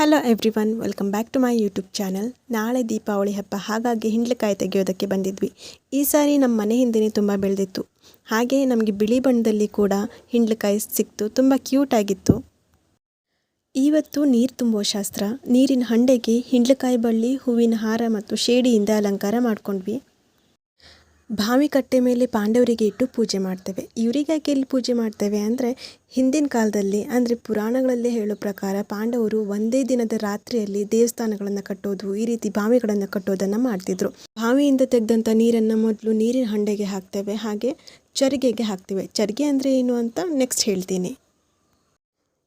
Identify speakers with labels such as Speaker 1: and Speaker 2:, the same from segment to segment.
Speaker 1: Hello everyone welcome back to my YouTube channel ನಾಳೆ ದೀಪಾವಳಿ ಹಬ್ಬ, ಹಾಗಾಗಿ ಹಿಂಡ್ಲಕಾಯಿ ತೆಗೆಯೋದಕ್ಕೆ ಬಂದಿದ್ವಿ. ಈ ಸಾರಿ ನಮ್ಮ ಮನೆ ಹಿಂದೆಯೇ ತುಂಬ ಬೆಳೆದಿತ್ತು. ಹಾಗೆ ನಮಗೆ ಬಿಳಿ ಬಣ್ಣದಲ್ಲಿ ಕೂಡ ಹಿಂಡ್ಲಕಾಯಿ ಸಿಕ್ತು, ತುಂಬ ಕ್ಯೂಟ್ ಆಗಿತ್ತು. ಇವತ್ತು ನೀರು ತುಂಬೋ ಶಾಸ್ತ್ರ. ನೀರಿನ ಹಂಡೆಗೆ ಹಿಂಡ್ಲಕಾಯಿ ಬಳ್ಳಿ, ಹೂವಿನ ಹಾರ ಮತ್ತು ಶೇಡಿಯಿಂದ ಅಲಂಕಾರ ಮಾಡ್ಕೊಂಡ್ವಿ. ಬಾವಿ ಕಟ್ಟೆ ಮೇಲೆ ಪಾಂಡವರಿಗೆ ಇಟ್ಟು ಪೂಜೆ ಮಾಡ್ತೇವೆ. ಇವರಿಗಾಗಿ ಎಲ್ಲಿ ಪೂಜೆ ಮಾಡ್ತೇವೆ ಅಂದರೆ ಹಿಂದಿನ ಕಾಲದಲ್ಲಿ, ಅಂದರೆ ಪುರಾಣಗಳಲ್ಲಿ ಹೇಳೋ ಪ್ರಕಾರ ಪಾಂಡವರು ಒಂದೇ ದಿನದ ರಾತ್ರಿಯಲ್ಲಿ ದೇವಸ್ಥಾನಗಳನ್ನು ಕಟ್ಟೋದು, ಈ ರೀತಿ ಬಾವಿಗಳನ್ನು ಕಟ್ಟೋದನ್ನು ಮಾಡ್ತಿದ್ರು. ಬಾವಿಯಿಂದ ತೆಗೆದಂಥ ನೀರನ್ನು ಮೊದಲು ನೀರಿನ ಹಂಡೆಗೆ ಹಾಕ್ತೇವೆ, ಹಾಗೆ ಚರಿಗೆಗೆ ಹಾಕ್ತೇವೆ. ಚರಿಗೆ ಅಂದರೆ ಏನು ಅಂತ ನೆಕ್ಸ್ಟ್ ಹೇಳ್ತೀನಿ.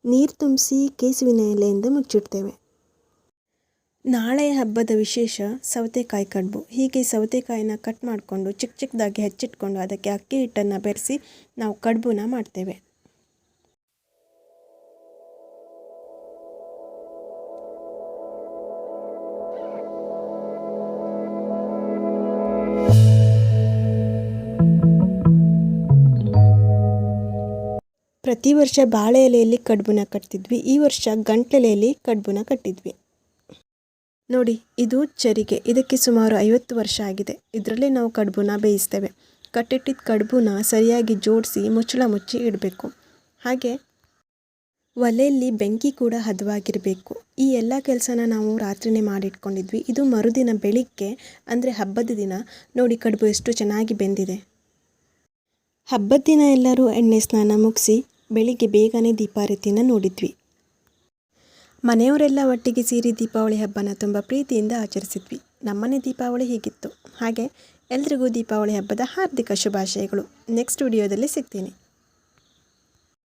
Speaker 1: ನೀರು ತುಂಬಿಸಿ ಕೇಸುವಿನ ಎಲೆಯಿಂದ ಮುಚ್ಚಿಡ್ತೇವೆ. ನಾಳೆಯ ಹಬ್ಬದ ವಿಶೇಷ ಸೌತೆಕಾಯಿ ಕಡುಬು. ಹೀಗೆ ಸೌತೆಕಾಯಿನ ಕಟ್ ಮಾಡಿಕೊಂಡು ಚಿಕ್ಕ ಚಿಕ್ಕದಾಗಿ ಹೆಚ್ಚಿಟ್ಕೊಂಡು ಅದಕ್ಕೆ ಅಕ್ಕಿ ಹಿಟ್ಟನ್ನು ಬೆರೆಸಿ ನಾವು ಕಡುಬುನ ಮಾಡ್ತೇವೆ. ಪ್ರತಿ ವರ್ಷ ಬಾಳೆ ಎಲೆಯಲ್ಲಿ ಕಡುಬುನ ಕಟ್ತಿದ್ವಿ. ಈ ವರ್ಷ ಗಂಟ್ಲೆಲೆಯಲ್ಲಿ ಕಡುಬುನ ಕಟ್ಟಿದ್ವಿ. ನೋಡಿ, ಇದು ಚರಿಗೆ. ಇದಕ್ಕೆ ಸುಮಾರು ಐವತ್ತು ವರ್ಷ ಆಗಿದೆ. ಇದರಲ್ಲಿ ನಾವು ಕಡುಬುನ ಬೇಯಿಸ್ತೇವೆ. ಕಟ್ಟಿಟ್ಟಿದ್ದ ಕಡುಬುನ ಸರಿಯಾಗಿ ಜೋಡಿಸಿ ಮುಚ್ಚಳ ಮುಚ್ಚಿ ಇಡಬೇಕು. ಹಾಗೆ ಒಲೆಯಲ್ಲಿ ಬೆಂಕಿ ಕೂಡ ಹದವಾಗಿರಬೇಕು. ಈ ಎಲ್ಲ ಕೆಲಸನ ನಾವು ರಾತ್ರಿನೇ ಮಾಡಿಟ್ಕೊಂಡಿದ್ವಿ. ಇದು ಮರುದಿನ ಬೆಳಿಗ್ಗೆ, ಅಂದರೆ ಹಬ್ಬದ ದಿನ. ನೋಡಿ, ಕಡುಬು ಎಷ್ಟು ಚೆನ್ನಾಗಿ ಬೆಂದಿದೆ. ಹಬ್ಬದ ದಿನ ಎಲ್ಲರೂ ಎಣ್ಣೆ ಸ್ನಾನ ಮುಗಿಸಿ ಬೆಳಿಗ್ಗೆ ಬೇಗನೆ ದೀಪಾರತಿನ ನೋಡಿದ್ವಿ. ಮನೆಯವರೆಲ್ಲ ಒಟ್ಟಿಗೆ ಸೇರಿ ದೀಪಾವಳಿ ಹಬ್ಬನ ತುಂಬ ಪ್ರೀತಿಯಿಂದ ಆಚರಿಸಿದ್ವಿ. ನಮ್ಮನೆ ದೀಪಾವಳಿ ಹೀಗಿತ್ತು. ಹಾಗೆ ಎಲ್ರಿಗೂ ದೀಪಾವಳಿ ಹಬ್ಬದ ಹಾರ್ದಿಕ ಶುಭಾಶಯಗಳು. ನೆಕ್ಸ್ಟ್ ವಿಡಿಯೋದಲ್ಲಿ ಸಿಗ್ತೀನಿ.